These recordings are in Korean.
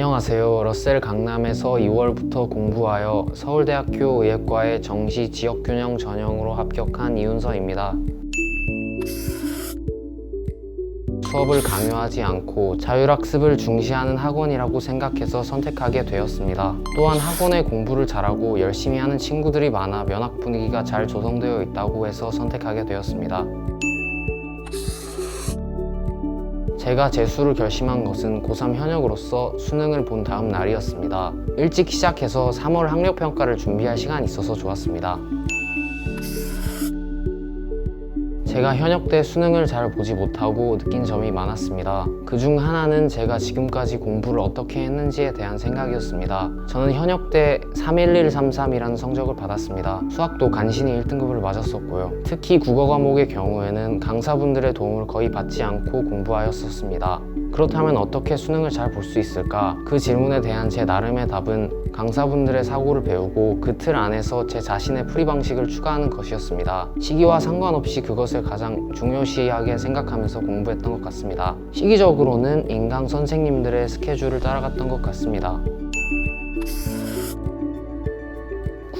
안녕하세요. 러셀 강남에서 2월부터 공부하여 서울대학교 의예과의 정시 지역균형 전형으로 합격한 이윤서입니다. 수업을 강요하지 않고 자율학습을 중시하는 학원이라고 생각해서 선택하게 되었습니다. 또한 학원에 공부를 잘하고 열심히 하는 친구들이 많아 면학 분위기가 잘 조성되어 있다고 해서 선택하게 되었습니다. 제가 재수를 결심한 것은 고3 현역으로서 수능을 본 다음 날이었습니다. 일찍 시작해서 3월 학력평가를 준비할 시간이 있어서 좋았습니다. 제가 현역 때 수능을 잘 보지 못하고 느낀 점이 많았습니다. 그 중 하나는 제가 지금까지 공부를 어떻게 했는지에 대한 생각이었습니다. 저는 현역 때 31133이라는 성적을 받았습니다. 수학도 간신히 1등급을 맞았었고요. 특히 국어 과목의 경우에는 강사분들의 도움을 거의 받지 않고 공부하였었습니다. 그렇다면 어떻게 수능을 잘 볼 수 있을까? 그 질문에 대한 제 나름의 답은 강사분들의 사고를 배우고 그 틀 안에서 제 자신의 풀이 방식을 추가하는 것이었습니다. 시기와 상관없이 그것을 가장 중요시하게 생각하면서 공부했던 것 같습니다. 시기적으로는 인강 선생님들의 스케줄을 따라갔던 것 같습니다.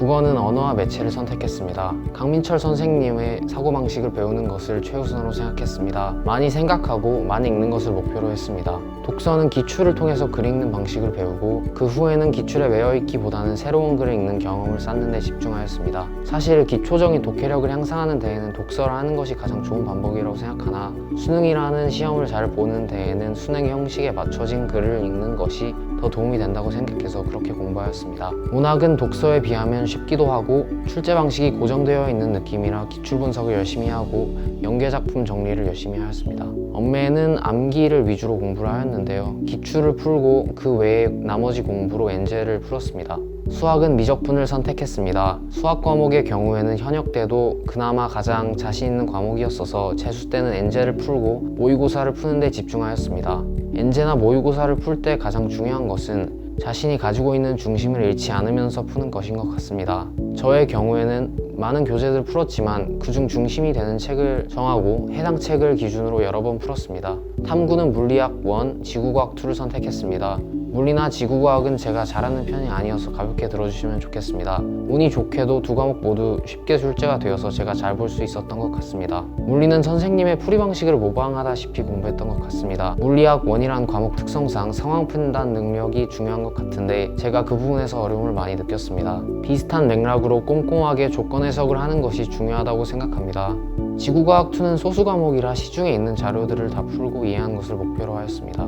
국어는 언어와 매체를 선택했습니다. 강민철 선생님의 사고방식을 배우는 것을 최우선으로 생각했습니다. 많이 생각하고 많이 읽는 것을 목표로 했습니다. 독서는 기출을 통해서 글 읽는 방식을 배우고 그 후에는 기출에 외워있기보다는 새로운 글을 읽는 경험을 쌓는 데 집중하였습니다. 사실 기초적인 독해력을 향상하는 데에는 독서를 하는 것이 가장 좋은 방법이라고 생각하나 수능이라는 시험을 잘 보는 데에는 수능 형식에 맞춰진 글을 읽는 것이 더 도움이 된다고 생각해서 그렇게 공부하였습니다. 문학은 독서에 비하면 쉽기도 하고 출제 방식이 고정되어 있는 느낌이라 기출 분석을 열심히 하고 연계 작품 정리를 열심히 하였습니다. 엄매는 암기를 위주로 공부를 하였는데요. 기출을 풀고 그 외에 나머지 공부로 엔제를 풀었습니다. 수학은 미적분을 선택했습니다. 수학 과목의 경우에는 현역 때도 그나마 가장 자신 있는 과목이었어서 재수 때는 엔제를 풀고 모의고사를 푸는 데 집중하였습니다. 엔제나 모의고사를 풀 때 가장 중요한 것은 자신이 가지고 있는 중심을 잃지 않으면서 푸는 것인 것 같습니다. 저의 경우에는 많은 교재들을 풀었지만 그중 중심이 되는 책을 정하고 해당 책을 기준으로 여러 번 풀었습니다. 탐구는 물리학 1, 지구과학 2를 선택했습니다. 물리나 지구과학은 제가 잘하는 편이 아니어서 가볍게 들어주시면 좋겠습니다. 운이 좋게도 두 과목 모두 쉽게 출제가 되어서 제가 잘 볼 수 있었던 것 같습니다. 물리는 선생님의 풀이 방식을 모방하다시피 공부했던 것 같습니다. 물리학 1이란 과목 특성상 상황 판단 능력이 중요한 것 같은데 제가 그 부분에서 어려움을 많이 느꼈습니다. 비슷한 맥락으로 꼼꼼하게 조건 해석을 하는 것이 중요하다고 생각합니다. 지구과학 2는 소수 과목이라 시중에 있는 자료들을 다 풀고 이해하는 것을 목표로 하였습니다.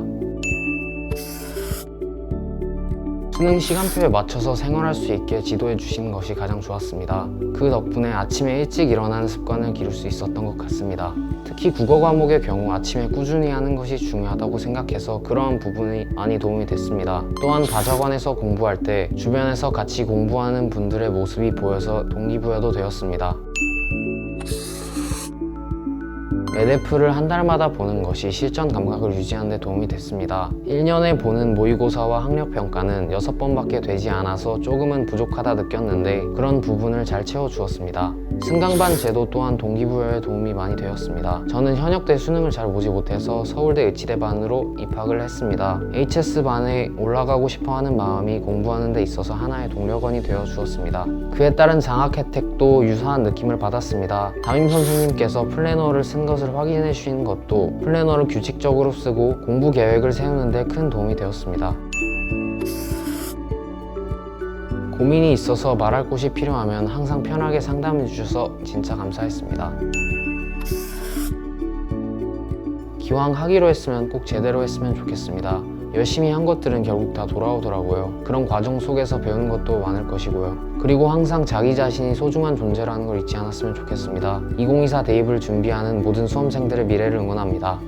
수능 시간표에 맞춰서 생활할 수 있게 지도해 주신 것이 가장 좋았습니다. 그 덕분에 아침에 일찍 일어나는 습관을 기를 수 있었던 것 같습니다. 특히 국어 과목의 경우 아침에 꾸준히 하는 것이 중요하다고 생각해서 그러한 부분이 많이 도움이 됐습니다. 또한 다자관에서 공부할 때 주변에서 같이 공부하는 분들의 모습이 보여서 동기부여도 되었습니다. 에데프를 한 달마다 보는 것이 실전 감각을 유지하는 데 도움이 됐습니다. 1년에 보는 모의고사와 학력평가는 6번밖에 되지 않아서 조금은 부족하다 느꼈는데 그런 부분을 잘 채워주었습니다. 승강반 제도 또한 동기부여에 도움이 많이 되었습니다. 저는 현역 때 수능을 잘 보지 못해서 서울대 의치대반으로 입학을 했습니다. HS반에 올라가고 싶어 하는 마음이 공부하는 데 있어서 하나의 동력원이 되어 주었습니다. 그에 따른 장학 혜택도 유사한 느낌을 받았습니다. 담임 선생님께서 플래너를 쓴 것을 확인해 주시는 것도 플래너를 규칙적으로 쓰고 공부 계획을 세우는데 큰 도움이 되었습니다. 고민이 있어서 말할 곳이 필요하면 항상 편하게 상담해 주셔서 진짜 감사했습니다. 기왕 하기로 했으면 꼭 제대로 했으면 좋겠습니다. 열심히 한 것들은 결국 다 돌아오더라고요. 그런 과정 속에서 배우는 것도 많을 것이고요. 그리고 항상 자기 자신이 소중한 존재라는 걸 잊지 않았으면 좋겠습니다. 2024 대입을 준비하는 모든 수험생들의 미래를 응원합니다.